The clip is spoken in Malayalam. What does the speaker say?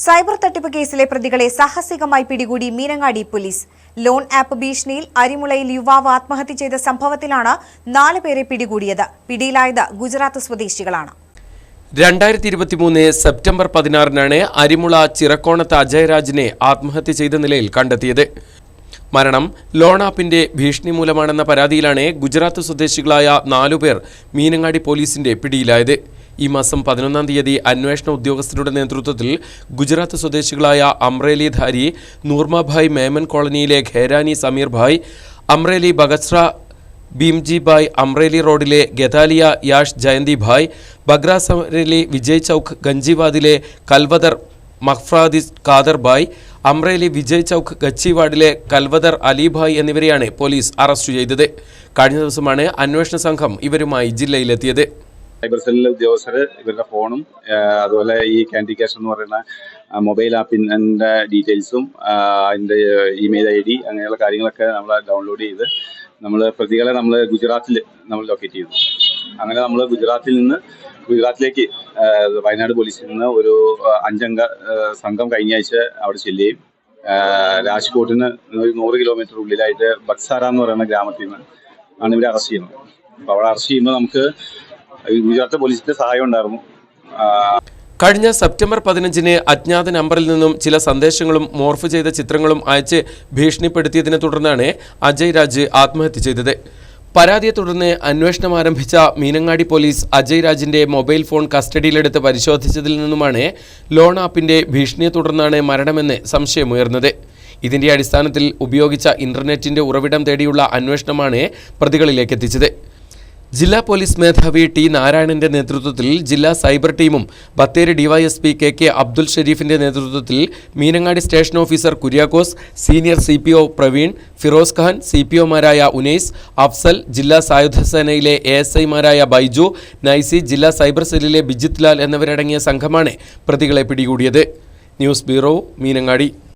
സൈബർ തട്ടിപ്പ് കേസിലെ പ്രതികളെ സാഹസികമായി പിടികൂടി മീനങ്ങാടി പോലീസ്. ലോൺ ആപ്പ് ഭീഷണിയിൽ അരിമുളയിൽ യുവാവ് ആത്മഹത്യ ചെയ്ത സംഭവത്തിലാണ് നാല് പേരെ പിടികൂടിയത്. പിടിയിലായത് ഗുജറാത്ത് സ്വദേശികളാണ്. രണ്ടായിരത്തി ഇരുപത്തിമൂന്ന് സെപ്റ്റംബർ പതിനാറിനാണ് അരിമുള ചിറക്കോണത്ത് അജയരാജിനെ ആത്മഹത്യ ചെയ്ത നിലയിൽ കണ്ടെത്തിയത്. മരണം ലോൺ ആപ്പിന്റെ ഭീഷണി മൂലമാണെന്ന പരാതിയിലാണ് ഗുജറാത്ത് സ്വദേശികളായ നാലുപേർ മീനങ്ങാടി പോലീസിന്റെ പിടിയിലായത്. ഈ മാസം പതിനൊന്നാം തീയതി അന്വേഷണ ഉദ്യോഗസ്ഥരുടെ നേതൃത്വത്തിൽ ഗുജറാത്ത് സ്വദേശികളായ അമ്രേലി അമ്രേലിധാരി നൂർമഭായ് മേമൻ കോളനിയിലെ ഖേരാനി സമീർ ഭായ് അമ്രേലി ബഗസ്ര ഭീംജി ഭായ് അമ്രേലി റോഡിലെ ഗതാലിയ യാഷ് ജയന്തി ഭായ് ബഗ്ര സമരലി വിജയ് ചൌക്ക് ഗഞ്ചിവാദിലെ കൽവദർ മഹ്ഫ്രാദിസ് ഖാദർ ഭായ് അമ്രേലി വിജയ് ചൌക്ക് ഗച്ചിവാഡിലെ കൽവദർ അലിഭായ് എന്നിവരെയാണ് പോലീസ് അറസ്റ്റ് ചെയ്തത്. കഴിഞ്ഞ ദിവസമാണ് അന്വേഷണ സംഘം ഇവരുമായി ജില്ലയിലെത്തിയത്. സൈബർ സെല്ലിലെ ഉദ്യോഗസ്ഥർ ഇവരുടെ ഫോണും അതുപോലെ ഈ ക്യാൻഡി ക്യാഷ് എന്ന് പറയുന്ന മൊബൈൽ ആപ്പിന്റെ ഡീറ്റെയിൽസും അതിന്റെ ഇമെയിൽ ഐ ഡി അങ്ങനെയുള്ള കാര്യങ്ങളൊക്കെ നമ്മൾ ഡൗൺലോഡ് ചെയ്ത് നമ്മൾ പ്രതികളെ നമ്മൾ ഗുജറാത്തിൽ നമ്മൾ ലൊക്കേറ്റ് ചെയ്തു അങ്ങനെ നമ്മൾ ഗുജറാത്തിൽ നിന്ന് ഗുജറാത്തിലേക്ക് വയനാട് പോലീസിൽ നിന്ന് ഒരു അഞ്ചംഗ സംഘം കഴിഞ്ഞ ആഴ്ച അവിടെ ചെല്ലുകയും രാജ്കോട്ടിന് ഒരു നൂറ് കിലോമീറ്റർ ഉള്ളിലായിട്ട് ബക്സാര എന്ന് പറയുന്ന ഗ്രാമത്തിൽ നിന്ന് ആണ് ഇവരെ അറസ്റ്റ് ചെയ്യുന്നത്. അപ്പോൾ അവിടെ അറസ്റ്റ് ചെയ്യുമ്പോൾ നമുക്ക് ഗുജറാത്ത് പോലീസിന്റെ സഹായം ഉണ്ടായിരുന്നു. കഴിഞ്ഞ സെപ്റ്റംബർ പതിനഞ്ചിന് അജ്ഞാത നമ്പറിൽ നിന്നും ചില സന്ദേശങ്ങളും മോർഫ് ചെയ്ത ചിത്രങ്ങളും അയച്ച് ഭീഷണിപ്പെടുത്തിയതിനെ തുടർന്നാണ് അജയ് രാജ് ആത്മഹത്യ ചെയ്തത്. പരാതിയെ തുടർന്ന് അന്വേഷണം ആരംഭിച്ച മീനങ്ങാടി പോലീസ് അജയ് രാജിന്റെ മൊബൈൽ ഫോൺ കസ്റ്റഡിയിലെടുത്ത് പരിശോധിച്ചതിൽ നിന്നുമാണ് ലോൺ ആപ്പിന്റെ ഭീഷണിയെ തുടർന്നാണ് മരണമെന്ന് സംശയമുയർന്നത്. ഇതിന്റെ അടിസ്ഥാനത്തിൽ ഉപയോഗിച്ച ഇന്റർനെറ്റിന്റെ ഉറവിടം തേടിയുള്ള അന്വേഷണമാണ് പ്രതികളിലേക്ക് എത്തിച്ചത്. ജില്ലാ പോലീസ് മേധാവി ടി നാരായണന്റെ നേതൃത്വത്തിൽ ജില്ലാ സൈബർ ടീമും Bathery DYSP K K Abdul ഷെരീഫിന്റെ നേതൃത്വത്തിൽ Meenangadi station officer Kuriakose senior C P O Praveen Firoz Khan C P ഒമാരായ Unais Afsal ജില്ലാ സായുധ സേനയിലെ എ എസ് ഐമാരായ ബൈജു നൈസി ജില്ലാ സൈബർ സെല്ലിലെ ബിജിത് ലാൽ എന്നിവരടങ്ങിയ സംഘമാണ് പ്രതികളെ പിടികൂടിയത്. News bureau Meenangadi.